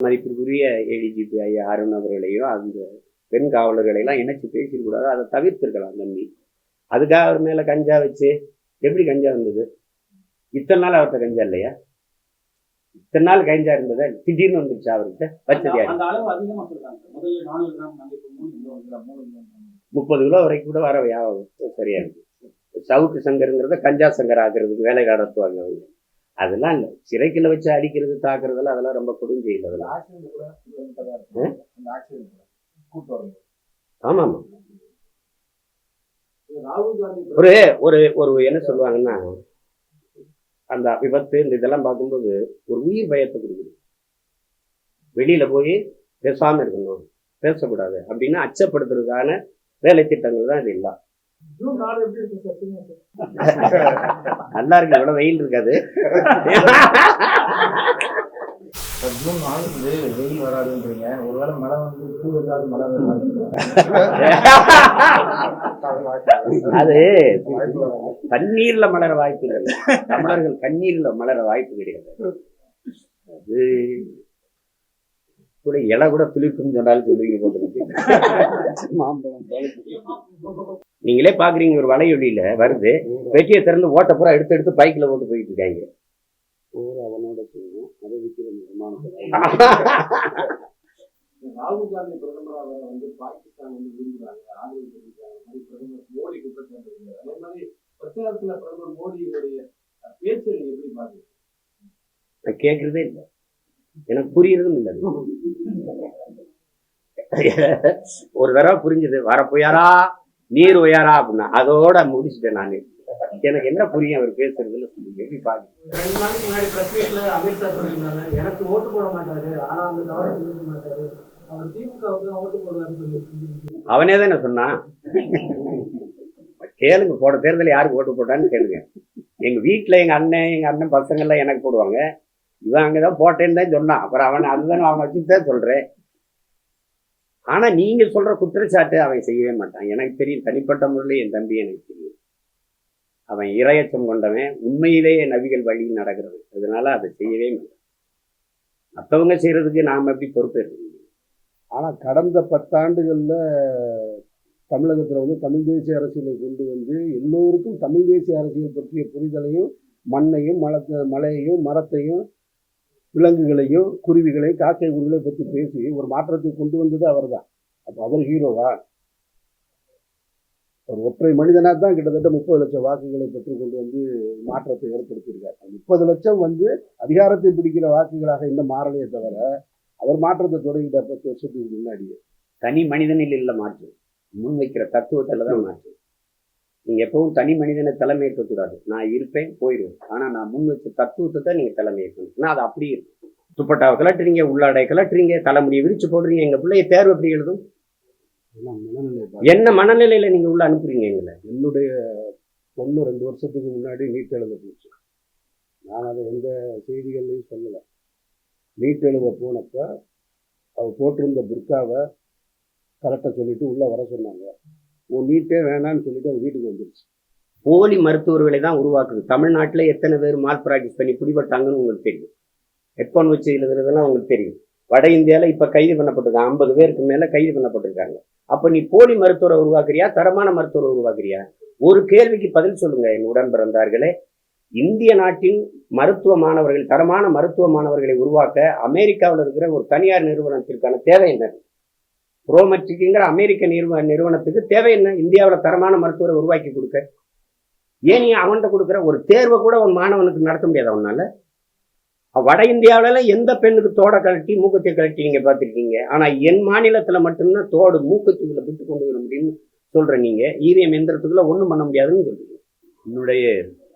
மதிப்பிற்குரிய ஏடிஜிபி ஐயா அருண் அவர்களையும் அந்த பெண் காவலர்களையெல்லாம் இணைச்சு பேசிக்கூடாது அதை தவிர்த்திருக்கலாம் தம்பி அதுக்காக அவர் மேல கஞ்சா வச்சு எப்படி கஞ்சா வந்தது? இத்தனை நாள் அவர்கிட்ட கஞ்சா இல்லையா? இத்தனை நாள் கஞ்சா இருந்ததா? திடீர்னு வந்துருச்சு அவர்கிட்ட? வச்சது முப்பது கிலோ வரைக்கும் கூட வர சரியா இருக்கு. சவுக்கு சங்கருங்கிறத கஞ்சா சங்கர் ஆக்குறதுக்கு வேலை நடத்துவாங்க அவங்க. அதெல்லாம் இல்லை. சிறைக்குள்ள வச்சு அடிக்கிறது தாக்குறதெல்லாம் அதெல்லாம் ரொம்ப கொடுஞ்செயல் அதெல்லாம் ஆக்சிடென்ட் கூட கிலோமீட்டர் தான் இருக்கும் அந்த ஆக்சிடென்ட் கூட. கூட்டு வரணும். ஆமா ஆமா ராகுல் காந்தி ஒரு ஒரு ஒரு என்ன சொல்லுவாங்கன்னா அந்த விபத்து இந்த இதெல்லாம் பார்க்கும்போது ஒரு உயிர் பயத்தை கொடுக்குது. வெளியில போய் பேசாம இருக்கணும். பேசக்கூடாது. அப்படின்னு அச்சப்படுத்துறதுக்கான வேலை திட்டங்கள் தான் இது எல்லாம் நல்லா இருக்கு இவ்வளவு வெயில் இருக்காது. ஜூன் நாலு வெயில் வராதுன்றீங்க. ஒருவேளை மழை வந்து பூ ஏதாவது மழை அது தண்ணீர்ல மலர வாய்ப்பு இல்லை. தமிழர்கள் கண்ணீர்ல மலர வாய்ப்பு கிடையாது. அது கூட இலை கூட துளிர்ப்புன்னு சொன்னாலும் சொல்லுவீங்க போட்டுருக்கு நீங்களே பாக்குறீங்க ஒரு வலையொலியில வருது வெட்டியை திறந்து ஓட்ட பூரா எடுத்து எடுத்து பைக்கில் ஓட்டு போயிட்டு இருக்காங்க. அவனோட அதை விற்கிற ராகுல் காந்தி பிரதமராக வந்து பாகிஸ்தான் வந்து விரும்புறாங்க ஆதரவு தெரிவிக்கிறாங்க. அந்த மாதிரி பிரதமர் மோடி குற்றச்சாட்டு இருக்கிறார் அதே மாதிரி பிரச்சாரத்துல பிரதமர் மோடியுடைய பேச்சை நீங்க எப்படி பாக்குறீங்க நான் கேட்கறதே இல்லை. எனக்கு புரியறதும் இல்லை ஒரு தடவை புரிஞ்சுது. வர புயரா நீர் உயரா அப்படின்னா அதோட முடிச்சுட்டேன் நான். எனக்கு என்ன புரியும் அவர் பேசுறதுல எப்படி பாக்க ரெண்டு நாளைக்கு முன்னாடி பிரஸ் மீட்ல அமித்ஷா சொல்லியிருந்தாங்க எனக்கு ஓட்டு போட மாட்டாரு ஆனா செய்ய மாட்டாரு. அவர் திமுகவுக்கு ஓட்டு போடுவாருன்னு அவனே தானே சொன்னான் கேளுங்க போட தேர்தல் யாருக்கு ஓட்டு போட்டான்னு கேளுங்க. எங்க வீட்டுல எங்க அண்ணன் எங்க அண்ணன் பசங்க எல்லாம் எனக்கு போடுவாங்க. இவன் அங்கதான் போட்டேன்னு தான் சொன்னான். அப்புறம் அவன் அதுதானே அவன் வச்சுதான் சொல்றேன். ஆனால் நீங்கள் சொல்கிற குற்றச்சாட்டு அவன் செய்யவே மாட்டான். எனக்கு தெரியும் தனிப்பட்ட முறையில் என் தம்பி எனக்கு தெரியும். அவன் இரையச்சம் கொண்டவன். உண்மையிலேயே நபிகள் வழியில் நடக்கிறது அதனால அதை செய்யவே மாட்டான். மற்றவங்க செய்கிறதுக்கு நாம் எப்படி பொறுப்பேற்க ஆனால் கடந்த பத்தாண்டுகளில் தமிழகத்தில் வந்து தமிழ் தேசிய அரசியலை கொண்டு வந்து எல்லோருக்கும் தமிழ் தேசிய அரசியல் பற்றிய புரிதலையும் மண்ணையும் மலத்த மலையையும் மரத்தையும் விலங்குகளையும் குருவிகளையும் காக்கை குருவிகளை பற்றி பேசி ஒரு மாற்றத்தை கொண்டு வந்தது அவர்தான். அப்போ அவர் ஹீரோவா ஒரு ஒற்றை மனிதனாக தான் கிட்டத்தட்ட முப்பது லட்சம் வாக்குகளை பெற்று கொண்டு வந்து மாற்றத்தை ஏற்படுத்தியிருக்கார். முப்பது லட்சம் வந்து அதிகாரத்தை பிடிக்கிற வாக்குகளாக இன்னும் மாறலையே தவிர அவர் மாற்றத்தை தொடங்கிட்டார் பத்து வருஷத்துக்கு முன்னாடியே. தனி மனிதனில் இல்லை மாற்று. முன்வைக்கிற தத்துவத்தில் தான் மாற்று. நீங்கள் எப்பவும் தனி மனிதனை தலைமை இருக்கக்கூடாது நான் இருப்பேன் போயிடுவேன். ஆனால் நான் முன் வச்ச தத்துவத்தை தான் நீங்கள் தலைமை இருக்கணும் நான் அது அப்படியே இருக்கும் துப்பட்டாவை கலட்டுறீங்க உள்ளாடை கலட்டுறீங்க தலைமுடியை விரிச்சு போடுறீங்க எங்கள் பிள்ளைய தேர்வு எப்படி எழுதும்? என்ன மனநிலையில நீங்கள் உள்ள அனுப்புறீங்க எங்களை? என்னுடைய பொண்ணு ரெண்டு வருஷத்துக்கு முன்னாடி நீட் எழுத போச்சு. நான் அதை எந்த செய்திகள்லையும் சொல்லலை. நீட் எழுத போனப்போ அவ போட்டிருந்த புர்காவை கரெக்டாக சொல்லிட்டு உள்ளே வர சொன்னாங்க. உன் நீட்டே வேணான்னு சொல்லிட்டு அவ வீட்டுக்கு வந்துருச்சு. போலி மருத்துவர்களை தான் உருவாக்குது. தமிழ்நாட்டுல எத்தனை பேர் மால் ப்ராக்டிஸ் பண்ணி பிடிபட்டாங்கன்னு உங்களுக்கு தெரியும். ஹெட்ஃபோன் வச்சு எழுதுறதுலாம் உங்களுக்கு தெரியும். வட இந்தியாவில் இப்போ கைது பண்ணப்பட்டிருக்காங்க ஐம்பது பேருக்கு மேலே கைது பண்ணப்பட்டிருக்காங்க. அப்போ நீ போலி மருத்துவரை உருவாக்குறியா? தரமான மருத்துவரை உருவாக்குறியா? ஒரு கேள்விக்கு பதில் சொல்லுங்க என் உடன் பிறந்தார்களே இந்திய நாட்டின் மருத்துவ மாணவர்கள் தரமான மருத்துவ மாணவர்களை உருவாக்க அமெரிக்காவில் இருக்கிற ஒரு தனியார் நிறுவனத்திற்கான தேவை என்ன ப்ரோமெட்ரிக்குங்கிற அமெரிக்க நிறுவ நிறுவனத்துக்கு தேவை என்ன? இந்தியாவில் தரமான மருத்துவரை உருவாக்கி கொடுக்க. ஏன் நீ அவன்கிட்ட கொடுக்குற? ஒரு தேர்வை கூட ஒரு மாணவனுக்கு நடத்த முடியாது அவனால் வட இந்தியாவில எந்த பெண்ணுக்கு தோட கழட்டி மூக்கத்தை கழட்டி நீங்கள் பார்த்துருக்கீங்க? ஆனால் என் மாநிலத்தில் மட்டும்தான் தோடு மூக்கத்துக்குள்ளே விட்டு கொண்டு வர முடியும்னு சொல்கிற நீங்கள் ஈவிஎம் எந்திரத்துக்குள்ளே ஒன்றும் பண்ண முடியாதுன்னு சொல்றீங்க. என்னுடைய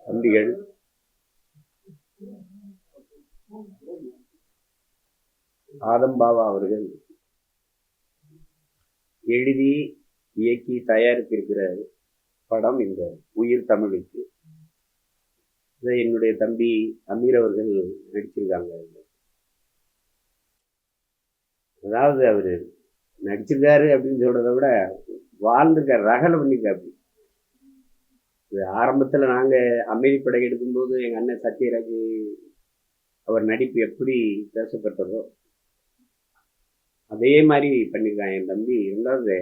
தம்பிகள் ஆதம்பாவா அவர்கள் எழுதி இயக்கி தயாரித்திருக்கிற படம் இந்த உயிர் தமிழுக்கு. இதை என்னுடைய தம்பி அமீர் அவர்கள் நடிச்சிருக்காங்க. அதாவது அவர் நடிச்சிருக்காரு அப்படின்னு சொல்கிறத விட வாழ்ந்துருக்கார் ரகலை பண்ணிருக்காரு இது ஆரம்பத்தில் நாங்கள் அமைதி படை எடுக்கும்போது எங்கள் அண்ணன் சத்யராஜ் அவர் நடிப்பு எப்படி பேசப்பட்டதோ அதே மாதிரி பண்ணியிருக்கான் என் தம்பி. ரெண்டாவது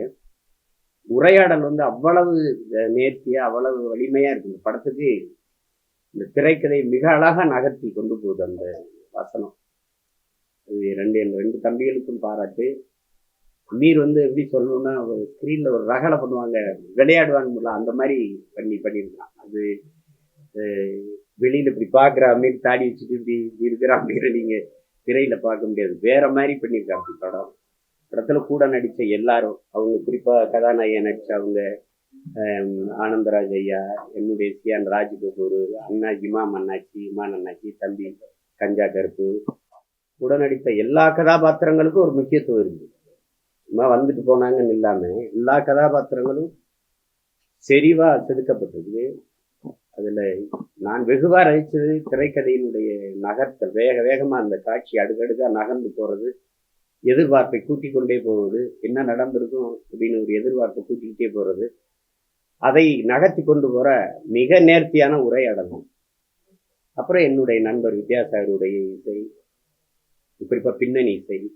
உரையாடல் வந்து அவ்வளவு நேர்த்தியாக அவ்வளவு வலிமையாக இருக்கு. இந்த படத்துக்கு இந்த திரைக்கதை மிக அழகாக நகர்த்தி கொண்டு போகுது அந்த வசனம். அது ரெண்டு என் ரெண்டு தம்பிகளுக்கும் பாராட்டு. அமீர் வந்து எப்படி சொல்லணும்னா ஒரு ஸ்க்ரீனில் ஒரு ரகலை பண்ணுவாங்க விளையாடுவாங்கல்ல அந்த மாதிரி பண்ணி பண்ணியிருக்கான். அது வெளியில் இப்படி பார்க்குற அமீர் தாடி வச்சுட்டு இப்படி இப்படி இருக்கிற அமீரை நீங்கள் திரையில் பார்க்க முடியாது. வேற மாதிரி பண்ணியிருக்காங்க படம். படத்துல கூட நடித்த எல்லாரும் அவங்க குறிப்பாக கதாநாயகன் நடிச்ச அவங்க ஆனந்தராஜ் ஐயா என்னுடைய சியான் ராஜ்கபூர் அண்ணா இமாம் அண்ணாச்சி இமான் அண்ணாச்சி தம்பி கஞ்சா கருப்பு கூட நடித்த எல்லா கதாபாத்திரங்களுக்கும் ஒரு முக்கியத்துவம் இருக்கு. சும்மா வந்துட்டு போனாங்கன்னு இல்லாமல் எல்லா கதாபாத்திரங்களும் செறிவாக செதுக்கப்பட்டிருக்கு அதில் நான் வெகுவாக ரசித்தது திரைக்கதையினுடைய நகர்த்தல் வேக வேகமாக அந்த காட்சி அடுக்கடுக்காக நகர்ந்து போகிறது எதிர்பார்ப்பை கூட்டிக் கொண்டே போவது என்ன நடந்திருக்கும் அப்படின்னு ஒரு எதிர்பார்ப்பை கூட்டிக்கிட்டே போகிறது அதை நகர்த்தி கொண்டு போகிற மிக நேர்த்தியான உரையாடல் அப்புறம் என்னுடைய நண்பர் வித்யாசாகருடைய இசை இப்படிப்பா பின்னணி இசை.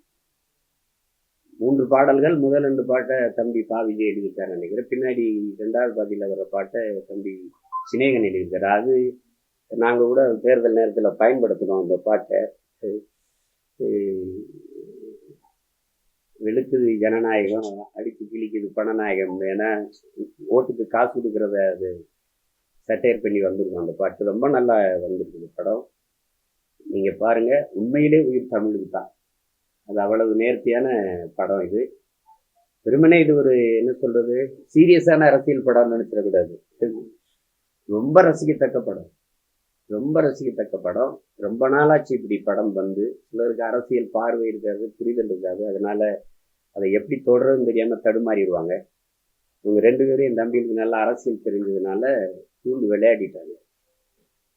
மூன்று பாடல்கள் முதல் ரெண்டு பாட்டை தம்பி பா விஜய் நினைக்கிறேன். பின்னாடி ரெண்டாவது பாதியில் வர பாட்டை தம்பி சினேகன் எழுதியிருக்காரு. அது நாங்கள் கூட தேர்தல் நேரத்தில் பயன்படுத்தினோம் அந்த பாட்டை. வெளுக்குது ஜனநாயகம் அடித்து கிழிக்குது பணநாயகம் ஏன்னா ஓட்டுக்கு காசு கொடுக்குறத அது சட்டையர் பண்ணி வந்திருக்கும் அந்த பாட்டு. ரொம்ப நல்லா வந்திருக்குது படம். நீங்கள் பாருங்கள் உண்மையிலே உயிர் தமிழுக்கு தான். அது அவ்வளவு நேர்த்தியான படம் இது. வெறுமனே இது ஒரு என்ன சொல்கிறது சீரியஸான அரசியல் படம்னு நினைச்சிடக்கூடாது. ரொம்ப ரசிக்கத்தக்க படம். ரொம்ப ரசிக்கத்தக்க படம். ரொம்ப நாளாச்சு இப்படி படம் வந்து. சிலருக்கு அரசியல் பார்வை இருக்காது புரிதல் இருக்காது. அதனால அதை எப்படி தொடர்றதுன்னு தெரியாம தடுமாறிடுவாங்க. இவங்க ரெண்டு பேரும் என் தம்பிகளுக்கு நல்லா அரசியல் தெரிஞ்சதுனால தூண்டு விளையாடிட்டாங்க.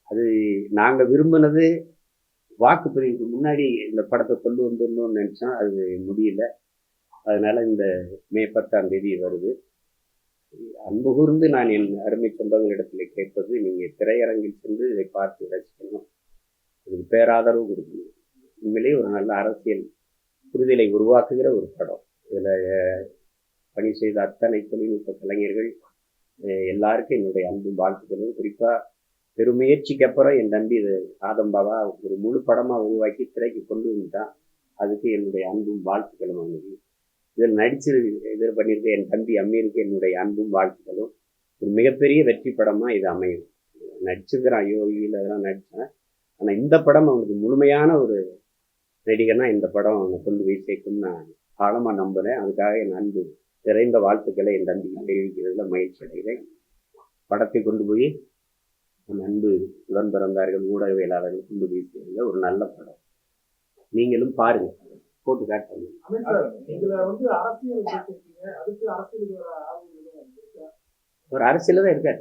அது நாங்கள் விரும்பினது வாக்குப்பதிவுக்கு முன்னாடி இந்த படத்தை கொண்டு வந்துடணும்னு நினச்சோம். அது முடியல. அதனால் இந்த மே பத்தாம் தேதி வருது. அன்பு கூர்ந்து நான் என் அருமை சொந்தங்களிடத்தில் கேட்பது நீங்கள் திரையரங்கில் சென்று இதை பார்த்து ரசிக்கணும். இதுக்கு பேராதரவு கொடுக்கணும். உண்மையிலேயே ஒரு நல்ல அரசியல் புரிதலை உருவாக்குகிற ஒரு படம். இதில் பணி செய்த அத்தனை தொழில்நுட்ப கலைஞர்கள் எல்லாருக்கும் என்னுடைய அன்பும் வாழ்த்துக்களும். குறிப்பாக பெருமுயற்சிக்கு அப்புறம் என் தம்பி இது ஆதம்பாவா ஒரு முழு படமாக உருவாக்கி திரைக்கு கொண்டு வந்துட்டான். அதுக்கு என்னுடைய அன்பும் வாழ்த்துக்களும் அவனுக்கு. இதில் நடிச்சு இது பண்ணியிருக்க என் தம்பி அம்மீருக்கு என்னுடைய அன்பும் வாழ்த்துக்களும். ஒரு மிகப்பெரிய வெற்றி படமாக இது அமையும். நடிச்சிருக்கிறான் யோகியில் அதெல்லாம் நடித்தேன் ஆனால் இந்த படம் அவனுக்கு முழுமையான ஒரு நடிகனா இந்த படம் அவனை கொண்டு போய் சேர்க்கும் நான் ஆழமாக நம்புகிறேன் அதுக்காக என் அன்பு நிறைந்த வாழ்த்துக்களை என் தம்பிக்கு தெரிவிக்கிறதுல மகிழ்ச்சி அடைகிறேன். படத்தை கொண்டு போய் என் அன்பு உடன் பிறந்தார்கள் ஊடகவியலாளர்கள் கொண்டு போய் சேருங்க ஒரு நல்ல படம். நீங்களும் பாருங்கள் போட்டு இருக்கா? ஒரு அரசியல தான் இருக்காரு.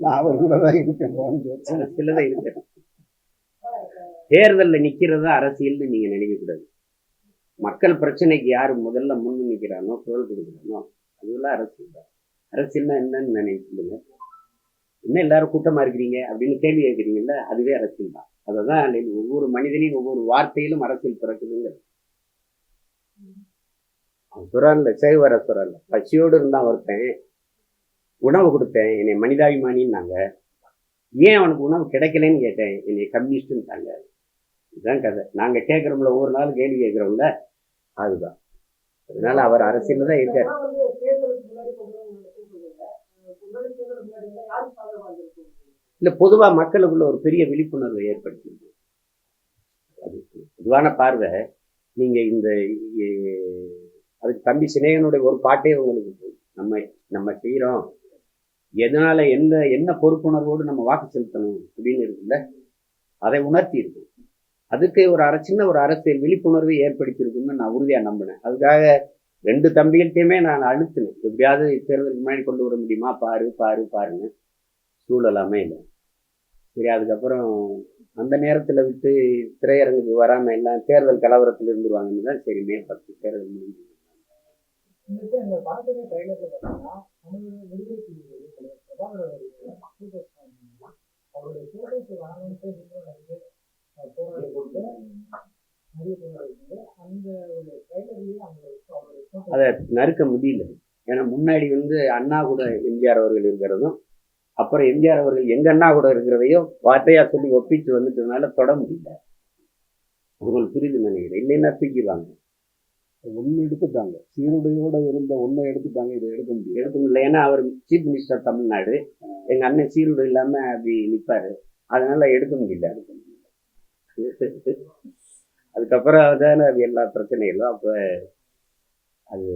நான் அவர் கூட தான் இருக்கேன். அரசியல தான் தேர்தல்ல நிக்கிறது தான் அரசியல்னு நீங்க நினைக்க கூடாது. மக்கள் பிரச்சனைக்கு யாரு முதல்ல முன்னு நிக்கிறானோ குரல் கொடுக்குறானோ அதுவெல்லாம் அரசியல் தான். அரசியல்னா என்னன்னு நினைக்க சொல்லுங்க. என்ன எல்லாரும் கூட்டமா இருக்கிறீங்க அப்படின்னு கேள்வி கேட்குறீங்கல்ல அதுவே அரசியல் தான். அததான் ஒவ்வொரு மனிதனின் ஒவ்வொரு வார்த்தையிலும் அரசியல் பிறக்குதுங்கிறது. சுரான்ல சேவர சுரான்ல பசியோடு இருந்தான் ஒருத்தன் உணவு கொடுத்தேன். என்னை மனிதாபிமானின்னாங்க. ஏன் அவனுக்கு உணவு கிடைக்கலன்னு கேட்டேன். என்னை கம்யூனிஸ்ட்ன்ட்டாங்க. இதுதான் கதை. நாங்க கேட்குறோம்ல ஒவ்வொரு நாள் கேள்வி கேட்குறோம்ல. அதுதான். அதனால அவர் அரசியல் தான் இருக்காரு. இல்லை பொதுவாக மக்களுக்குள்ள ஒரு பெரிய விழிப்புணர்வை ஏற்படுத்திருக்கு அது பொதுவான பார்வை. நீங்கள் இந்த அதுக்கு தம்பி சிநேகனுடைய ஒரு பாட்டே உங்களுக்கு நம்ம நம்ம செய்கிறோம் எதனால் எந்த என்ன பொறுப்புணர்வோடு நம்ம வாக்கு செலுத்தணும் அப்படின்னு இருக்குல்ல அதை உணர்த்தி இருக்கும் அதுக்கு ஒரு அரை சின்ன ஒரு அரசியல் விழிப்புணர்வை ஏற்படுத்தியிருக்குன்னு நான் உறுதியாக நம்பினேன் அதுக்காக ரெண்டு தம்பிகள்கிட்டயுமே நான் அழுத்தினேன். எப்படியாவது தேர்தலுக்கு முன்னாடி கொண்டு வர முடியுமா? பாரு பாரு பாருன்னு. சூழல் இல்லை சரி அதுக்கப்புறம் அந்த நேரத்துல விட்டு திரையரங்குக்கு வராம எல்லாம் தேர்தல் கலவரத்தில் இருந்துருவாங்கன்னு தான் சரி மே பத்து தேர்தல் முடிஞ்சு அதை நறுக்க முடியல. ஏன்னா முன்னாடி வந்து அண்ணா கூட எம்ஜிஆர் அவர்கள் இருக்கிறதும் அப்புறம் எம்ஜிஆர் அவர்கள் எங்க அண்ணா கூட இருக்கிறதையும் வார்த்தையா சொல்லி ஒப்பிட்டு வந்துட்டதுனால தொட முடியல. உங்களுக்கு புரியுது நினைக்கிறேன். இல்லைன்னா தூக்கிடுவாங்க ஒன்று எடுத்துட்டாங்க. சீருடையோட இருந்த ஒன்றை எடுத்துட்டாங்க. இதை எடுக்க முடியாது எடுக்க முடியல. ஏன்னா அவர் சீஃப் மினிஸ்டர் தமிழ்நாடு எங்க அண்ணன் சீருடை இல்லாம அப்படி நிப்பாரு. அதனால எடுக்க முடியல. அதுக்கப்புறம் தானே அது எல்லா பிரச்சனைகளும். அப்ப அது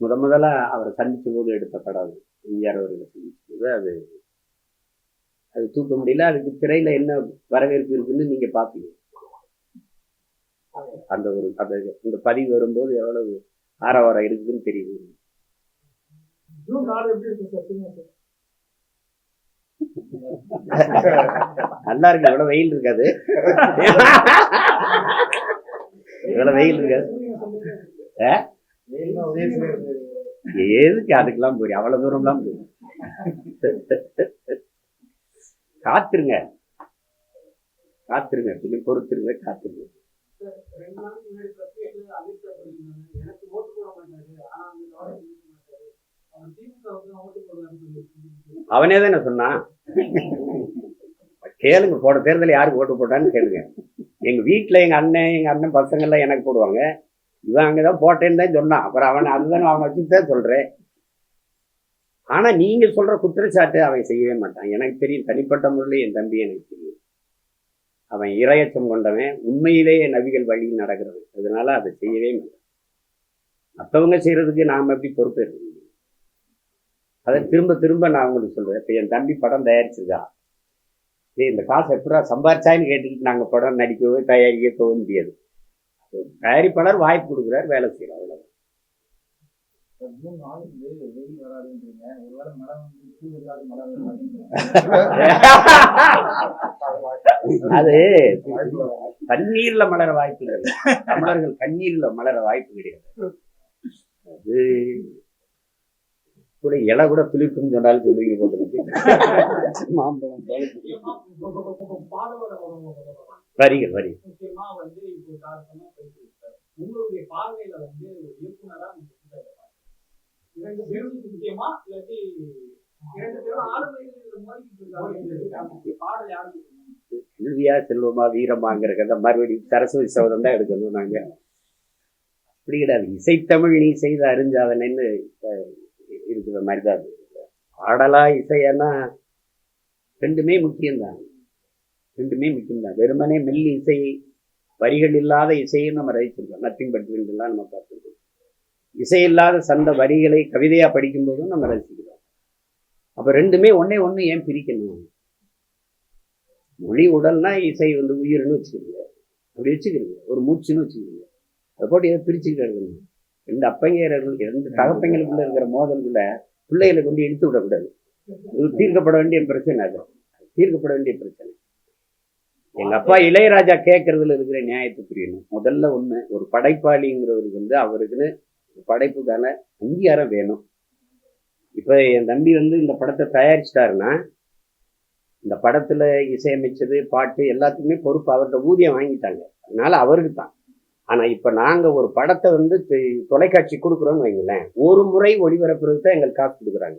முத முதலா அவரை சந்திச்ச போது எடுத்த படம் எம்ஜிஆர் அவர்களை சந்திச்ச போது அது அது தூக்க முடியல அதுக்கு திரையில என்ன வரவேற்பு இருக்குன்னு நீங்க பாப்பீங்க. அந்த ஒரு அந்த இந்த பதிவு வரும்போது எவ்வளவு ஆரவாரம் இருக்குதுன்னு சார் நல்லா இருக்கு இவ்வளவு வெயில் இருக்காது. இவ்வளவு வெயில் இருக்காது. எதுக்கு அதுக்கெல்லாம் போய் அவ்வளவு தூரம்லாம் போய்? காத்துருங்க. காத்துருங்க கொஞ்சம் பொறுத்துருங்க காத்துருங்க. அவனே தானே சொன்னான். கேளுங்க போன தேர்தல் யாருக்கு ஓட்டு போட்டான்னு கேளுங்க. எங்க வீட்டுல எங்க அண்ணன் எங்க அண்ணன் பசங்க எல்லாம் எனக்கு போடுவாங்க. இவன் அங்கதான் போட்டேன்னு தான் சொன்னான். அப்புறம் அவன் அதுதானே அவன் வச்சுதான் சொல்றேன். ஆனால் நீங்கள் சொல்கிற குற்றச்சாட்டு அவன் செய்யவே மாட்டான். எனக்கு தெரியும் தனிப்பட்ட முறையில் என் தம்பி எனக்கு தெரியும். அவன் இரையச்சம் கொண்டவன். உண்மையிலேயே நபிகள் வழி நடக்கிறது. அதனால அதை செய்யவே மாட்டான். மற்றவங்க செய்கிறதுக்கு நாம் எப்படி பொறுப்பேற்க முடியும் அதை திரும்ப திரும்ப நான் உங்களுக்கு சொல்கிறேன் இப்போ என் தம்பி படம் தயாரிச்சிருக்கா. சரி இந்த காசு எப்படா சம்பாரிச்சான்னு கேட்டுக்கிட்டு நாங்கள் படம் நடிக்கவோ தயாரிக்கவோ முடியாது. தயாரிப்பாளர் வாய்ப்பு கொடுக்குறார் வேலை செய்யலாம் அவ்வளோதான் ஜூன் நாலு வந்து வெயில் வராதுன்றீங்க ஒருவேளை மழை வந்து தூ இல்லாத மழை அது தண்ணீர்ல மலர வாய்ப்பு இல்லை. தமிழர்கள் கண்ணீர்ல மலர வாய்ப்பு கிடையாது. அது கூட இலை கூட துளிர்க்கும் சொன்னாலும் சொல்லுவீங்க போட்டுருக்கு மாம்பழம் பழுத்து. பாடவர வரிகள். வரி முக்கியமா வந்து இப்போ காரணமா போயிட்டு இருக்காரு. உங்களுடைய பார்வையில வந்து ஒரு இயக்குனரா நீங்க எப்படி அதை பார்க்கறீங்க? இரண்டு பேரும் முக்கியமா இல்லாட்டி இரண்டு பேரும் ஆளுமைகள் பாடல் செல்வியா செல்வமா வீரமாங்கிற கதை மறுபடியும் சரஸ்வதி சபதம் தான் எடுக்கணும் நாங்க. அப்படி கிடையாது. இசைத்தமிழ் நீ செய்த அறிஞ்சாதனைன்னு இருக்கிற மாதிரி தான் பாடலா இசையனா ரெண்டுமே முக்கியம்தான். ரெண்டுமே முக்கியம்தான். வெறுமனே மெல்லி இசை வரிகள் இல்லாத இசையும் நம்ம ரசிச்சிருக்கோம். நத்திங் பட் நம்ம பார்த்துருக்கோம். இசையில்லாத சந்த வரிகளை கவிதையா படிக்கும்போதும் நம்ம ரசிக்கிறோம். அப்ப ரெண்டுமே ஒண்ணே ஒண்ணு ஏன் பிரிக்கணும்? மொழி உடல்னா இசை வந்து உயிர்னு வச்சுக்கிறீங்க அப்படி வச்சுக்கிறீங்க ஒரு மூச்சுன்னு வச்சுக்கிறீங்க அதை போட்டு எதை பிரிச்சுக்கிட்டு ரெண்டு அப்பங்கையர்கள் ரெண்டு தகப்பங்களுக்குள்ள இருக்கிற மோதலுக்குள்ள பிள்ளைகளை கொண்டு இழுத்து விடக்கூடாது. இது தீர்க்கப்பட வேண்டிய பிரச்சனை அது. தீர்க்கப்பட வேண்டிய பிரச்சனை. எங்க அப்பா இளையராஜா கேட்கறதுல இருக்கிற நியாயத்தை புரியணும். முதல்ல ஒன்று ஒரு படைப்பாளிங்கிறவருக்கு வந்து அவருக்குன்னு படைப்புக்கான அங்கீகாரம் வேணும். இப்ப என் தம்பி வந்து இந்த படத்தை தயாரிச்சிட்டாருன்னா இந்த படத்துல இசையமைச்சது பாட்டு எல்லாத்துக்குமே பொறுப்பு அவர்கிட்ட ஊதியம் வாங்கிட்டாங்க. அதனால அவருக்கு தான். ஆனா இப்ப நாங்க ஒரு படத்தை வந்து தொலைக்காட்சி கொடுக்குறோம்னு வைங்களேன் ஒரு முறை ஒளிபரப்புறதுக்கு தான் எங்களுக்கு காசு கொடுக்குறாங்க.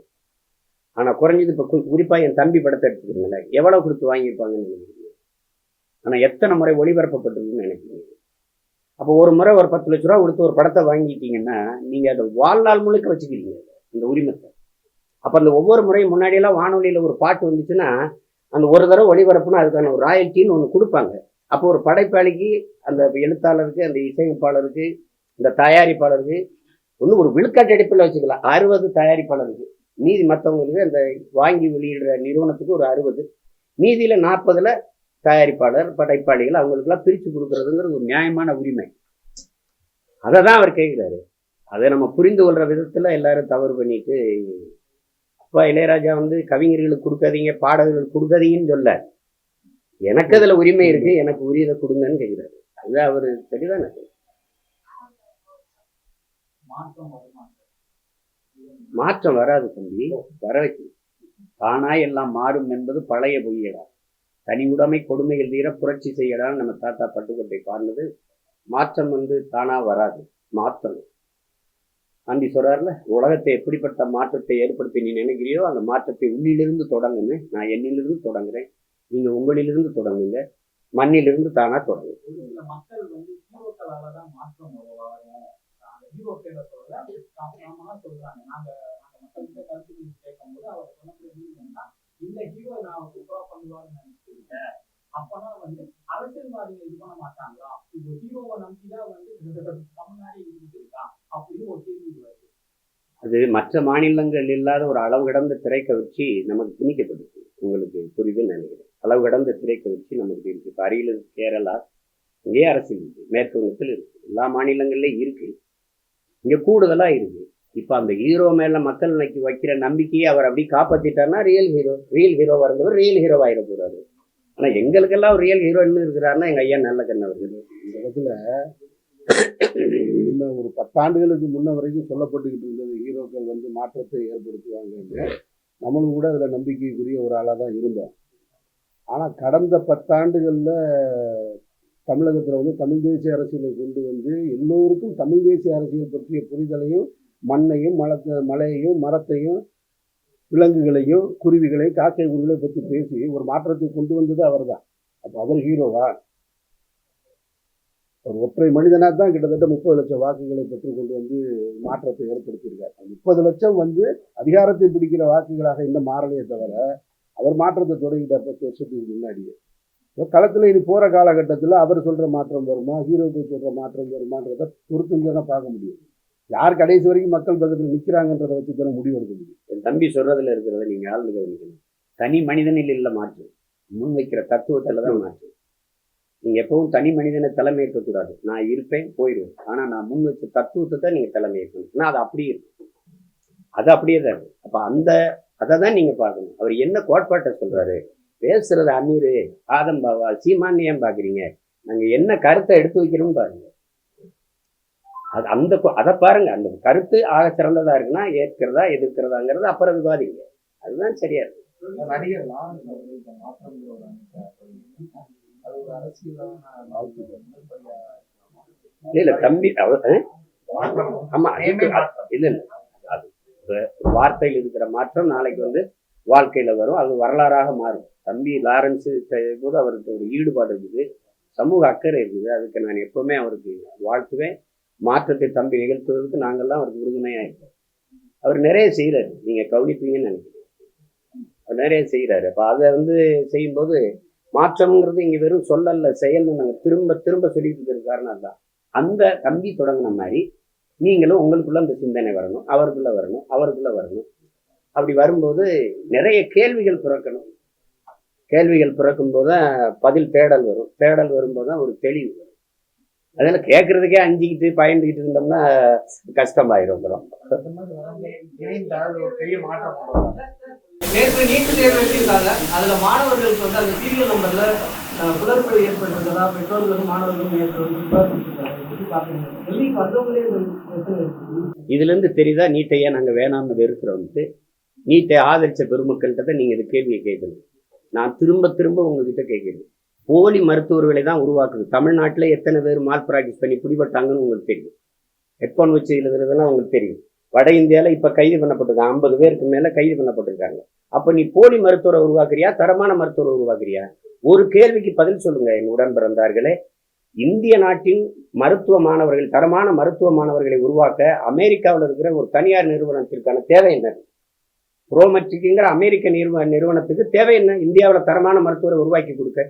ஆனா குறைஞ்சது இப்போ கு- குறிப்பா என் தம்பி படத்தை எடுத்துக்கிறீங்களே எவ்வளவு கொடுத்து வாங்கியிருப்பாங்கன்னு நினைக்கிறீங்க? ஆனா எத்தனை முறை ஒளிபரப்பப்பட்டிருக்குன்னு நினைக்கிறீங்க? அப்போ ஒரு முறை ஒரு பத்து லட்ச ரூபா கொடுத்து ஒரு படத்தை வாங்கிட்டீங்கன்னா நீங்கள் அதை வாழ்நாள் முழுக்க வச்சுக்கிறீங்க இந்த உரிமத்தை. அப்போ அந்த ஒவ்வொரு முறையும் முன்னாடியெல்லாம் வானொலியில் ஒரு பாட்டு வந்துச்சுன்னா அந்த ஒரு தடவை ஒளிபரப்புனா அதுக்கான ஒரு ராயல்ட்டின்னு ஒன்று கொடுப்பாங்க. அப்போ ஒரு படைப்பாளிக்கு அந்த எழுத்தாளருக்கு அந்த இசையமைப்பாளருக்கு இந்த தயாரிப்பாளருக்கு ஒன்று ஒரு விழுக்காட்டு அடிப்பில் வச்சுக்கலாம். அறுபது தயாரிப்பாளருக்கு. மீதி மற்றவங்களுக்கு அந்த வாங்கி வெளியிடுற நிறுவனத்துக்கு ஒரு அறுபது. மீதியில் நாற்பதில் தயாரிப்பாளர் படைப்பாளிகள் அவங்களுக்கெல்லாம் பிரித்து கொடுக்கறதுங்கிறது ஒரு நியாயமான உரிமை. அதை தான் அவர் கேட்குறாரு. அதை நம்ம புரிந்து கொள்ற விதத்தில் எல்லாரும் தவறு பண்ணிட்டு அப்பா இளையராஜா வந்து கவிஞர்களுக்கு கொடுக்காதீங்க பாடகர்களுக்கு கொடுக்காதீங்கன்னு சொல்ல. எனக்கு அதுல உரிமை இருக்கு எனக்கு உரியதை கொடுங்கன்னு கேட்கிறாரு. அது அவரு சரிதானே மாற்றம் வராது தம்பி வர வைக்கணும். தானாய் எல்லாம் மாறும் என்பது பழைய பொய்யடா. தனி உடைமை கொடுமைகள் தீர புரட்சி செய்யலாம். நம்ம தாத்தா பட்டுக்கோட்டை பாடினது. மாற்றம் வந்து தானா வராது. மாற்றணும் காந்தி சொல்றாருல உலகத்தை எப்படிப்பட்ட மாற்றத்தை ஏற்படுத்தி நீ நினைக்கிறியோ அந்த மாற்றத்தை உள்ளிலிருந்து தொடங்குன்னு நான் என்னிலிருந்து தொடங்குறேன். நீங்க உங்களிலிருந்து தொடங்குங்க. மண்ணிலிருந்து தானா தொடங்கு மக்கள் வந்து தான் மாற்றம் கேட்கும்போது அவர் என்னன்னா இந்த ஹீரோ நான் சூப்பரா பண்ணுவாருன்னு நினைச்சிருக்கேன் அப்பனா வந்து அரசியல்வாதிகள் இது பண்ண மாட்டாங்களா? இப்போ ஹீரோவை நம்பிதான் வந்து தமிழ்நாடு இருந்துட்டு இருக்கா? அப்படின்னு ஒரு கேள்வி வருது. அது மற்ற மாநிலங்கள் இல்லாத ஒரு அளவு கடந்த திரைக்கவர்ச்சி நமக்கு திணிக்கப்படுது. உங்களுக்கு புரியுதுன்னு நினைக்கிறேன். அளவு கடந்த திரைக்கவர்ச்சி நமக்கு இருக்கு. இப்போ அருகில் இருக்கு கேரளா இங்கே அரசியல் இருக்கு. மேற்கு வங்கத்தில் இருக்கு. எல்லா மாநிலங்கள்லயும் இருக்கு. இங்கே கூடுதலாக இருக்கு. இப்போ அந்த ஹீரோ மேலே மக்கள் இன்னைக்கு வைக்கிற நம்பிக்கையை அவர் அப்படி காப்பாற்றிட்டார்னா ரியல் ஹீரோ ரியல் ஹீரோ இருந்தவர் ரியல் ஹீரோ ஆயிட போகிறாரு ஆனால் எங்களுக்கெல்லாம் ரியல் ஹீரோ என்ன இருக்கிறாருன்னா எங்கள் ஐயா நல்ல கண்ணு அவர்கள். இந்த இடத்துல இன்னும் ஒரு பத்தாண்டுகளுக்கு முன்ன வரைக்கும் சொல்லப்பட்டுக்கிட்டு இருந்தது ஹீரோக்கள் வந்து மாற்றத்தை ஏற்படுத்துவாங்க நம்மளும் கூட அதில் நம்பிக்கைக்குரிய ஒரு ஆளாக தான் இருந்தோம். ஆனால் கடந்த பத்தாண்டுகளில் தமிழகத்தில் வந்து தமிழ் தேசிய அரசியலை கொண்டு வந்து எல்லோருக்கும் தமிழ் தேசிய அரசியல் பற்றிய புரிதலையும் மண்ணையும் மலத்த மலையையும் மரத்தையும் விலங்குகளையும் குருவிகளையும் காக்கை குருவிகளை பற்றி பேசி ஒரு மாற்றத்தை கொண்டு வந்தது அவர் தான் அப்போ அவர் ஹீரோவா ஒரு ஒற்றை மனிதனாக தான் கிட்டத்தட்ட முப்பது லட்சம் வாக்குகளை பெற்று கொண்டு வந்து மாற்றத்தை ஏற்படுத்தியிருக்கார். முப்பது லட்சம் வந்து அதிகாரத்தை பிடிக்கிற வாக்குகளாக இன்னும் மாறலையே தவிர அவர் மாற்றத்தை தொடங்கிட்டார் பத்து வருஷத்துக்கு முன்னாடியே. இப்போ களத்தில் இனி போகிற காலகட்டத்தில் அவர் சொல்கிற மாற்றம் வருமா ஹீரோக்கு சொல்கிற மாற்றம் வருமான்றதை பொறுத்து தான் பார்க்க முடியும். யார் கடைசி வரைக்கும் மக்கள் பக்கத்தில் நிற்கிறாங்கன்றதை வச்சு தானே முடிவெடுக்க முடியும். என் தம்பி சொல்றதுல இருக்கிறத நீங்க ஆழ்ந்து கவனிக்கணும். தனி மனிதனில் இல்லை மாற்று. முன் வைக்கிற தத்துவத்தில் தான் மாற்று. நீங்க எப்பவும் தனி மனிதனை தலைமை இருக்கக்கூடாது நான் இருப்பேன் போயிடுவேன். ஆனா நான் முன் வச்ச தத்துவத்தை தான் நீங்க தலைமை இருக்கணும் நான் அது அப்படியே இருக்கும் அது அப்படியே தான் இருக்கும் அப்ப அந்த அதை தான் நீங்க பார்க்கணும். அவர் என்ன கோட்பாட்டை சொல்றாரு? பேசுறது அமீரு ஆதம் பாவா சீமான்னு ஏன் பாக்குறீங்க நாங்க என்ன கருத்தை எடுத்து வைக்கிறோம்னு பாருங்க. அது அந்த அதை பாருங்க. அந்த கருத்து ஆக சிறந்ததா இருக்குன்னா ஏற்கிறதா எதிர்க்கிறதாங்கிறது அப்புறம் விவாதிங்க. அதுதான் சரியா இருக்கு. இல்ல தம்பி? ஆமா இல்ல இல்ல. அது வார்த்தையில் இருக்கிற மாற்றம் நாளைக்கு வந்து வாழ்க்கையில வரும். அது வரலாறாக மாறும். தம்பி லாரன்ஸ் போது அவருக்கு ஒரு ஈடுபாடு இருக்குது. சமூக அக்கறை இருக்குது. அதுக்கு நான் எப்பவுமே அவருக்கு வாழ்த்துவேன். மாற்றத்தை தம்பி நிகழ்த்துவதற்கு நாங்கள்லாம் அவருக்கு உறுதுணையாக இருக்கோம் அவர் நிறைய செய்யறாரு நீங்க கவனிப்பீங்கன்னு நினைக்கிறேன். அவர் நிறைய செய்யறாரு அப்போ அதை வந்து செய்யும்போது மாற்றம்ங்கிறது இங்க வெறும் சொல்லல செயல்னு நாங்க திரும்ப திரும்ப சொல்லிட்டு இருக்கிற காரணம் அதுதான். அந்த தம்பி தொடங்கின மாதிரி நீங்களும் உங்களுக்குள்ள அந்த சிந்தனை வரணும் அவருக்குள்ள வரணும் அவருக்குள்ள வரணும். அப்படி வரும்போது நிறைய கேள்விகள் பிறக்கணும். கேள்விகள் பிறக்கும்போது தான் பதில் தேடல் வரும். தேடல் வரும்போது தான் ஒரு தெளிவு வரும். அதில் கேட்கறதுக்கே அஞ்சிக்கிட்டு பயந்துக்கிட்டு இருந்தோம்னா கஷ்டமாயிரும் அப்புறம். நேற்று நீட்டு தேர்வு எழுதியிருக்காங்க அதுல மாணவர்களுக்கு வந்து அந்த சீரியல் நம்பர்ல குளறுபடி ஏற்பட்டிருக்கிறதா பெற்றோர்களும் மாணவர்களும் இதுலேருந்து தெரியுதா நீட்டையே நாங்கள் வேணாம்னு வெறுக்கிறோம்ட்டு நீட்டை ஆதரிச்ச பெருமக்கள்கிட்ட தான் நீங்கள் இந்த கேள்வியை கேட்கணும். நான் திரும்ப திரும்ப உங்ககிட்ட கேட்குறேன். போலி மருத்துவர்களை தான் உருவாக்குது. தமிழ்நாட்டில் எத்தனை பேர் மால் ப்ராக்டிஸ் பண்ணி பிடிபட்டாங்கன்னு உங்களுக்கு தெரியும். ஹெட்ஃபோன் வச்சு எழுதுறதுலாம் உங்களுக்கு தெரியும். வட இந்தியாவில் இப்போ கைது பண்ணப்பட்டிருக்காங்க ஐம்பது பேருக்கு மேலே கைது பண்ணப்பட்டிருக்காங்க. அப்போ நீ போலி மருத்துவரை உருவாக்குறியா? தரமான மருத்துவரை உருவாக்குறியா? ஒரு கேள்விக்கு பதில் சொல்லுங்க என் உடன் பிறந்தார்களே. இந்திய நாட்டின் மருத்துவ மாணவர்கள் தரமான மருத்துவ மாணவர்களை உருவாக்க அமெரிக்காவில் இருக்கிற ஒரு தனியார் நிறுவனத்திற்கான தேவை என்ன? ப்ரோமெட்ரிக்குங்கிற அமெரிக்க நிறுவ நிறுவனத்துக்கு தேவை என்ன? இந்தியாவில் தரமான மருத்துவரை உருவாக்கி கொடுக்க.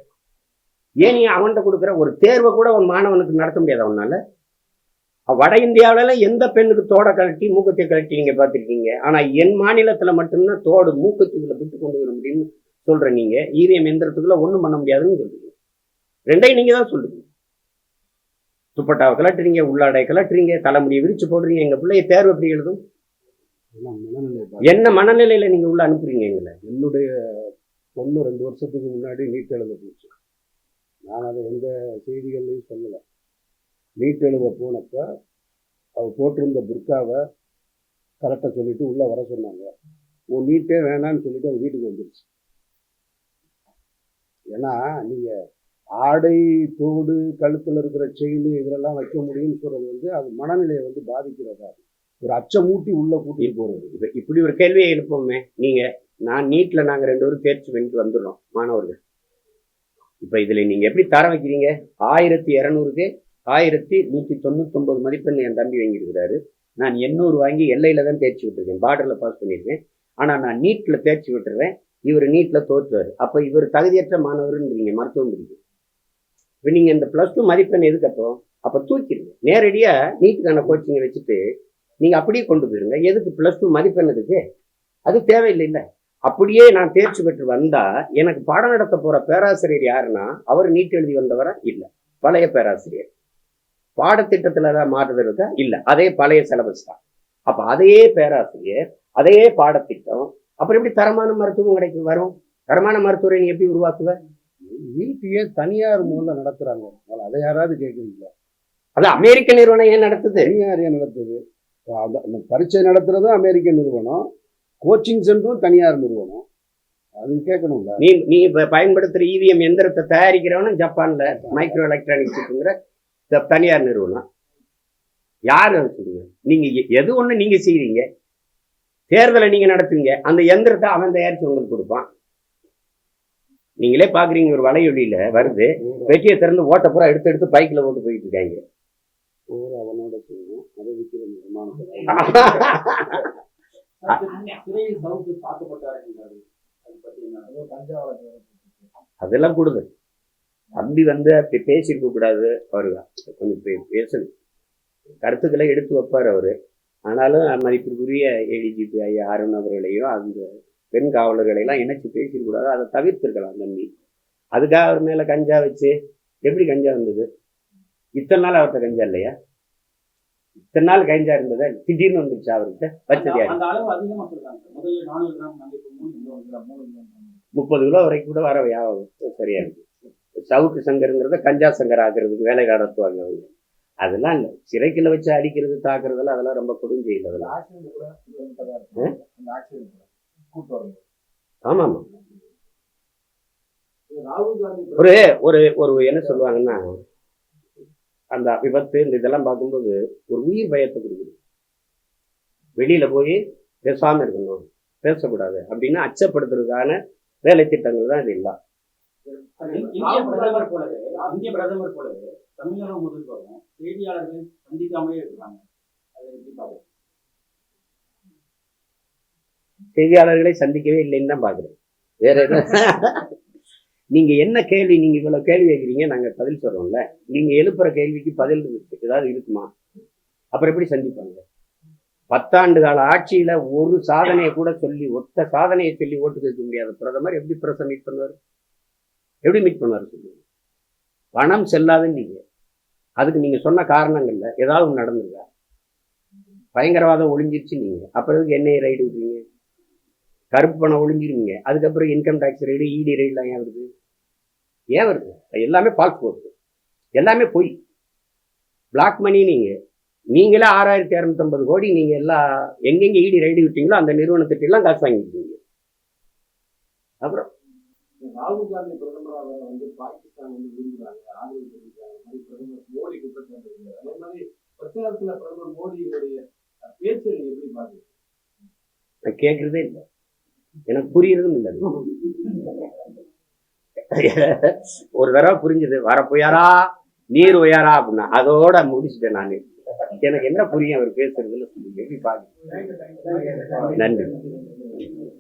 ஏன் நீ அவன்கிட்ட கொடுக்குற? ஒரு தேர்வை கூட ஒரு மாணவனுக்கு நடத்த முடியாது அவனால. வட இந்தியாவில எந்த பெண்ணுக்கு தோடை கழட்டி மூக்கத்தை கழட்டி நீங்க பார்த்துருக்கீங்க? ஆனா என் மாநிலத்துல மட்டும்தான் தோடு மூக்கத்துக்குள்ள விட்டு கொண்டு வர முடியும்னு சொல்ற நீங்க. ஈரியம் எந்திரத்துக்குள்ள ஒண்ணும் பண்ண முடியாதுன்னு சொல்றீங்க. ரெண்டையும் நீங்க தான் சொல்றீங்க. துப்பட்டாவை கலட்டுறீங்க உள்ளாடை கலட்டுறீங்க தலைமுடியை விரிச்சு போடுறீங்க. எங்க பிள்ளைய தேர்வு எப்படி எழுதும். என்ன மனநிலையில நீங்க உள்ள அனுப்புறீங்க எங்களை? என்னுடைய பொண்ணு ரெண்டு வருஷத்துக்கு முன்னாடி நீட் எழுத போச்சு. நான் அதை எந்த செய்திகள்லையும் சொல்லலை. நீட் எழுத போனப்ப அவ போட்டிருந்த புர்காவை கரெக்டாக சொல்லிட்டு உள்ளே வர சொன்னாங்க. உன் நீட்டே வேணான்னு சொல்லிட்டு அவங்க வீட்டுக்கு வந்துருச்சு. ஏன்னா நீங்கள் ஆடை தோடு கழுத்தில் இருக்கிற செயின் இதெல்லாம் வைக்க முடியும்னு சொல்றது வந்து அது மனநிலையை வந்து பாதிக்கிறதா? ஒரு அச்சமூட்டி உள்ள கூட்டிட்டு போறது. இப்ப இப்படி ஒரு கேள்வியை எழுப்போமே. நீங்க நான் நீட்ல நாங்க ரெண்டு பேரும் தேர்ச்சி பண்ணிட்டு வந்துடுறோம் மாணவர்கள். இப்போ இதில் நீங்கள் எப்படி தர வைக்கிறீங்க? ஆயிரத்தி இரநூறுக்கு ஆயிரத்தி நூற்றி தொண்ணூத்தொம்பது மதிப்பெண் என் தம்பி வாங்கியிருக்கிறாரு. நான் எண்ணூறு வாங்கி எல்லையில் தான் தேர்ச்சி விட்டுருக்கேன். பார்டரில் பாஸ் பண்ணியிருக்கேன். ஆனால் நான் நீட்டில் தேர்ச்சி விட்டுறேன் இவர் நீட்டில் தோற்றுவார் அப்போ இவர் தகுதியற்ற மாணவர்ன்றீங்க மருத்துவம் பிடிக்கும் இப்போ நீங்கள் இந்த ப்ளஸ் டூ மதிப்பெண் எதுக்கு அப்போ? அப்ப தூக்கிடுங்க. நேரடியாக நீட்டுக்கான கோச்சிங்கை வச்சுட்டு நீங்கள் அப்படியே கொண்டு போயிருங்க. எதுக்கு ப்ளஸ் டூ மதிப்பெண் எதுக்கு அது தேவையில்லை இல்லை அப்படியே நான் தேர்ச்சி பெற்று வந்தா எனக்கு பாடம் நடத்த போற பேராசிரியர் யாருன்னா அவர் நீட் எழுதி வந்தவரா? இல்ல. பழைய பேராசிரியர். பாடத்திட்டத்துல ஏதாவது மாறுதல் இருக்கா? இல்ல. அதே பழைய சிலபஸ் தான். அப்ப அதே பேராசிரியர் அதே பாடத்திட்டம் அப்புறம் எப்படி தரமான மருத்துவம் கிடைக்கும் வரும்? தரமான மருத்துவரை நீ எப்படி உருவாக்குவ? நீட்டியே தனியார் மூலம் நடத்துறாங்க. முதல்ல அதை யாராவது கேட்குறீங்களா அது அமெரிக்க நிறுவனம் ஏன் நடத்துது? தனியார் ஏன் நடத்துது? பரீட்சை நடத்துறதும் அமெரிக்க நிறுவனம். கோச்சிங் சென்டரும் தனியார் நிறுவனம். அது கேட்கணும்ல? நீ நீ இப்ப பயன்படுத்துற இவிஎம் எந்திரத்தை தயாரிக்கிறவனும் ஜப்பான்ல மைக்ரோ எலக்ட்ரானிக்ஸுங்கிற த- தனியார் நிறுவனம். யார் சொல்லுங்க? நீங்க எ- எது ஒண்ணு நீங்க செய்றீங்க? தேர்தலை நீங்க நடத்துவீங்க அந்த எந்திரத்தை அவன் தயாரிச்சு உங்களுக்கு கொடுப்பான். நீங்களே பாக்குறீங்க ஒரு வலையொலியில வருது. வெட்டியை திறந்து ஓட்ட பூரா எடுத்து எடுத்து பைக்ல ஓட்டு போயிட்டு இருக்காங்க. அவனோட செய்யணும் அதை விற்கிற அதெல்லாம் கொடுங்க. தம்பி வந்து அப்படி பேசியிருக்க கூடாது அவரு கொஞ்சம் பேசணும். கருத்துக்களை எடுத்து வைப்பார் அவரு. ஆனாலும் மதிப்பிற்குரிய ஏடிஜிபி ஐயா அருண் அவர்களையும் அந்த பெண் காவலர்களையெல்லாம் இணைச்சு பேசியிருக்க கூடாது. அதை தவிர்த்திருக்கலாம் தம்பி. அதுக்காக அவர் மேல கஞ்சா வச்சு எப்படி கஞ்சா வந்தது? இத்தனை நாள் அவர்கிட்ட கஞ்சா இல்லையா? இத்தனை நாள் கஞ்சா இருந்ததா திடீர்னு வந்துருச்சு அவர்கிட்ட. வச்சது முப்பது கிலோ வரைக்கும் கூட வர சரியா இருக்கு சவுக்கு சங்கருங்கிறத கஞ்சா சங்கர் ஆக்குறதுக்கு வேலை நடத்துவாங்க அவங்க. அதெல்லாம் இல்லை. சிறைக்குள்ள வச்சு அடிக்கிறது தாக்குறதெல்லாம் அதெல்லாம் ரொம்ப கொடுஞ்செயல் அதெல்லாம். ஆக்சிடென்ட் கூட திட்டமிட்டதா இருக்கு. அந்த ஆக்சிடென்ட் கூட. கூட்டு வரணும். ஆமா ஆமா ராகுல் காந்தி ஒரு ஒரு ஒரு என்ன சொல்லுவாங்கன்னா அந்த விபத்து இந்த இதெல்லாம் பார்க்கும்போது ஒரு உயிர் பயத்தை கொடுக்குது. வெளியில போய் பேசாம இருக்கணும் பேசக்கூடாது அப்படின்னு அச்சப்படுத்துறதுக்கான வேலை திட்டங்கள் தான் இது இல்லை இந்திய பிரதமர் போலவே இந்திய பிரதமர் போலவே தமிழக முதல்வரும் செய்தியாளர்களை சந்திக்காமலே இருக்கிறாங்க செய்தியாளர்களை சந்திக்கவே இல்லைன்னு தான் பாக்குறேன் வேற எதுவும் நீங்க என்ன கேள்வி நீங்க இவ்வளவு கேள்வி கேட்குறீங்க நாங்க பதில் சொல்றோம்ல. நீங்க எழுப்புற கேள்விக்கு பதில் ஏதாவது இருக்குமா? அப்புறம் எப்படி சந்திப்பாங்க? பத்தாண்டு கால ஆட்சியில ஒரு சாதனையை கூட சொல்லி ஒத்த சாதனையை சொல்லி ஓட்டு கேட்க முடியாத பிரதமர் எப்படி பிரச மீட் பண்ணுவார்? எப்படி மீட் பண்ணுவார் சொல்லுங்க. பணம் செல்லாதுன்னு நீங்க. அதுக்கு நீங்க சொன்ன காரணங்கள்ல ஏதாவது ஒன்று நடந்திருக்கா? பயங்கரவாதம் ஒளிஞ்சிருச்சு நீங்க. அப்புறம் என்ஐ ரைடு விடுறீங்க? கருப்பு பணம் ஒளிஞ்சிருவீங்க. அதுக்கப்புறம் இன்கம் டேக்ஸ் ரைடு இடி ரைடுலாம் ஏன் வருது? ஏன் வருது? எல்லாமே ஃபால்ஸ் போகுது எல்லாமே பொய். பிளாக் மணி நீங்க நீங்களே ஆறாயிரத்தி இரநூத்தம்பது கோடி நீங்க எல்லா எங்கெங்க இடி ரைடு விட்டீங்களோ அந்த நிறுவனத்திட்ட எல்லாம் காசு வாங்கிருக்கீங்க அப்புறம்? ராகுல் காந்தி பிரதமராக வந்து பாகிஸ்தான் வந்து விரும்புறாங்க ஆதரவு தெரிவிக்கிறாங்க அந்த மாதிரி பிரதமர் மோடி குற்றம் சாட்டியிருக்காரு அதே மாதிரி பிரச்சாரத்துல பிரதமர் மோடியுடைய பேச்சு நீங்க எப்படி பாக்குறீங்க? நான் கேட்கறதே இல்லை. எனக்கு புரியறதும் இல்லை. ஒரு தடவை புரிஞ்சுது வர நீர் உயாரா? அப்படின்னா அதோட முடிச்சுட்டேன் நான். எனக்கு என்ன புரியும்? அவர் பேசுறதுல சொல்லி எப்படி பாக்குறீங்க நன்றி.